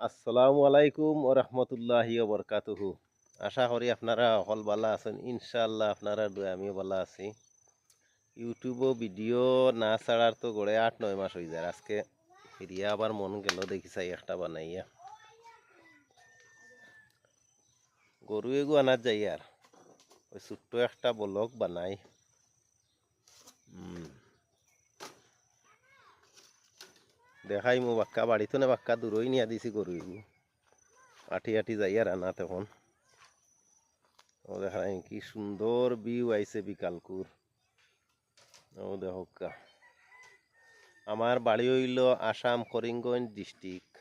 আসসালামু আলাইকুম ও রহমতুল্লাহি বরকাতুহু। আশা করি আপনারা অকল বালা আছেন। ইনশাআল্লাহ আপনারা দুই আমিও ভালো আছি। ইউটিউবও ভিডিও না ছাড়ার তো গড়ে আট, নয় মাস হয়ে যায়। আজকে ফিরিয়া আবার মন গেল দেখি চাই একটা বানাইয়া। গরু এগু আনার যাই আর। ওই ছোট্ট একটা ব্লক বানাই। হুম দেখাই মো বাক্কা বাড়িতে না বাক্কা দূরই নিয়ে দিছি গরু আঠি আটি যাই আর আনা তখন ও দেখাই কি সুন্দর ভিউ আইছে বিকালকুর। ও দেখা আমার বাড়ি হইল আসাম করিমগঞ্জ ডিস্ট্রিক্ট।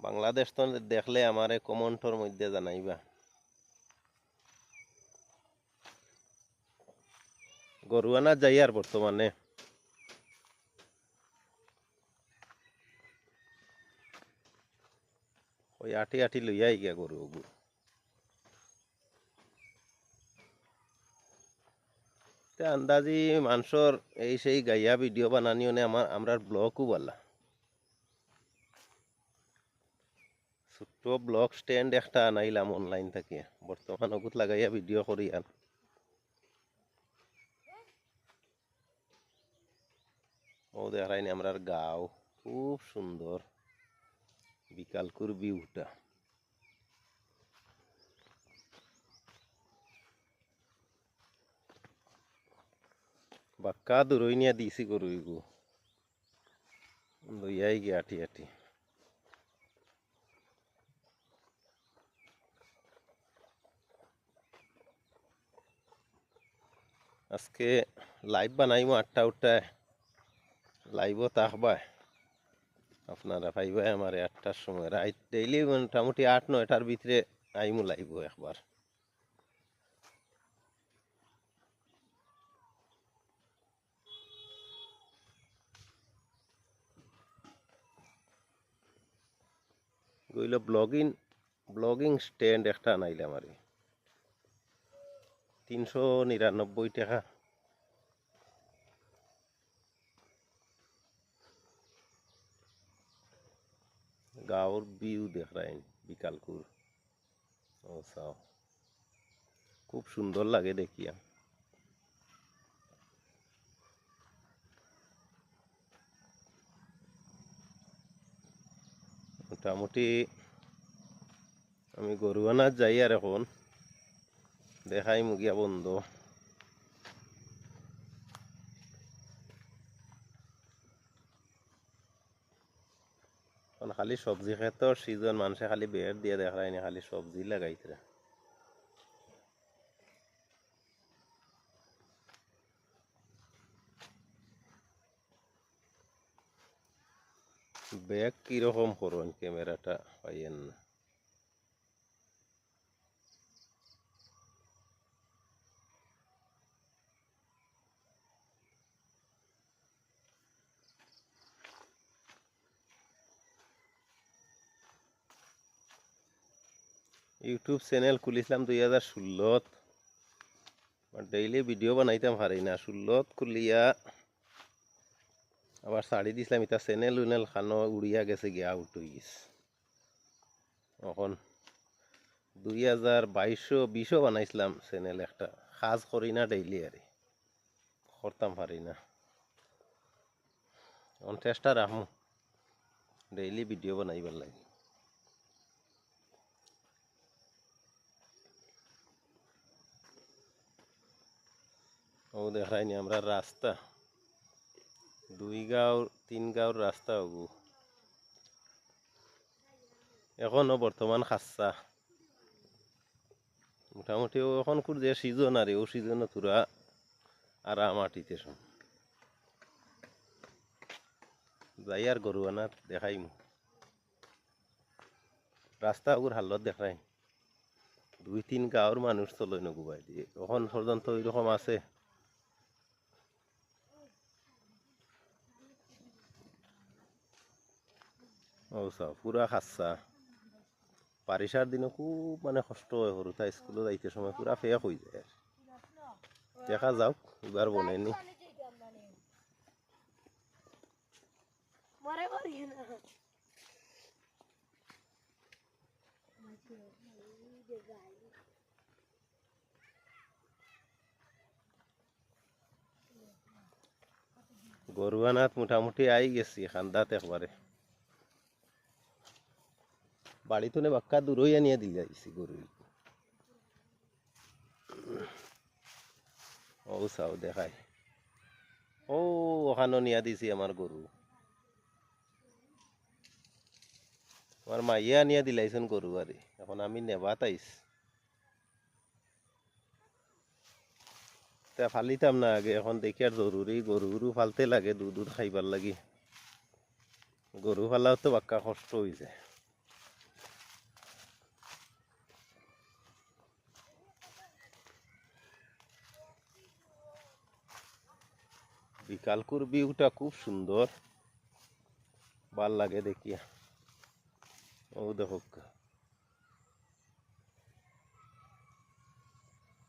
বাংলাদেশ তো দেখলে আমারে কমেন্টর মধ্যে জানাইবা। গরুয়ানা যাই আর বর্তমানে। ওই আটি আটি লইয়াই গিয়া গরু ওগু। আন্দাজি মানুষের এই সেই গাইয়া ভিডিও বানানিও নে আমার আমরা ব্লগও বলা। ছোট্ট ব্লগ স্ট্যান্ড একটা আনাইলাম অনলাইন থেকে। বর্তমান ওগুত লাগাইয়া ভিডিও করি আর। ও দেখাইনি আমরার গাও খুব সুন্দর বিকালকুর ভিউটা বাক্কা দূরই নিয়ে দিছি গরু এগু লইয়াই গে আটি আটি আজকে লাইভ বানাইমো আটটা উঠটায় লাইভও তাকবায় আপনারা পাইবাই আমার আটটার সময়। রাইট ডেইলি মোটামুটি আট, নয়টার ভিতরে আইমু লাইব একবার। গইল ব্লগিং ব্লগিং স্ট্যান্ড একটা আনাইলাম আর তিনশো নিরানব্বই টাকা। গাঁৱৰ ভিউ দেখায় বিকালকুর ও চাও খুব সুন্দর লাগে দেখিয়া। মোটামুটি আমি গরুয়ানার যাই আর এখন। দেখাই মুগিয়া বন্ধ। খালি সবজি খেত সিজন মানুষে খালি বের দিয়ে দেখায় না খালি সবজি লাগাইতে ব্যাগ কীরকম করুন ক্যামেরাটা পাইয়েন না ইউটিউব চ্যানেল খুলিছিলাম দুই হাজার ষোলোত ডেইলি ভিডিও বানাইতাম পারি না। ষোলোত খুলিয়া আবার ছাড়ি দিছিলাম এটা চ্যানেল উনেল খানো উড়িয়া গেছে গিয়া আউট হয়ে গেছে। এখন দুই হাজার বাইশশো বিশও বানাইছিলাম চ্যানেল একটা। সাজ করি না ডেইলি আর। করতাম পারি না। এখন চেষ্টা রাখমু। ডেইলি ভিডিও বানাইবার লাগে। ও দেখায়নি আমরা রাস্তা দুই গাঁও তিন গাঁওর রাস্তা হবু এখনও বর্তমান খাসা মোটামুটি এখন যে সিজন আর ও সিজনে তোরা আরাম আটিতে শোন যাই আর গরু আনার দেখাইম রাস্তা ওগুর হালত দেখাই দুই তিন গাঁওর মানুষ চলই নগুবাই দিয়ে এখন পর্যন্ত ওইরকম আছে চাও পুরা খাচ্ছা। বাৰিষাৰ দিনো খুব মানে কষ্ট হয় সৰু তাই স্কুলত যাইতে সময় পুৰা ফেক হৈ যায়। দেখা যাওক এইবাৰ বনাই নি। গরু আনাত মোটামুটি আই গেছি খান্দাত একবারে বাড়িতে নে বাক্কা দূরই আনিয়া দিলে যাইছি গরু ও চাও দেখাই। ও ওখানো নিয়া দিছি আমার গরু। আমার মাইয়া আনিয়া দিলাইছেন গরু আরে, এখন আমি নেবাত আইস তা ফালিতাম না আগে, এখন দেখি আর জরুরি গরুরও ফালতে লাগে দুধ দুধ খাইবার লাগি। গরু ফালাও তো বাক্কা কষ্ট বিকালকুর ভিউটা খুব সুন্দর। ভালো লাগে দেখিয়া ও দেখো।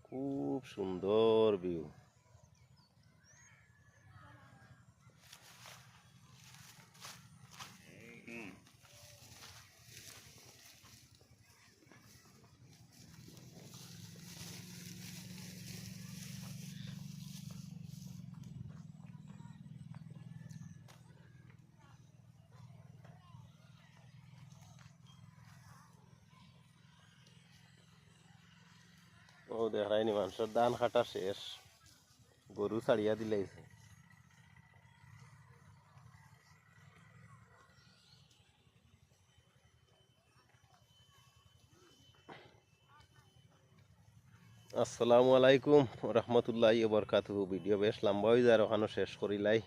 খুব সুন্দর ভিউ। ও দেখায়নি মানুষের ধান কাটা শেষ। গরু ছাড়িয়া দিলাইছে আসসালামু আলাইকুম রহমতুল্লাহ বরকাতুহু। ভিডিও বেশ লম্বা হয়ে যায় ওখানে শেষ করিলাই।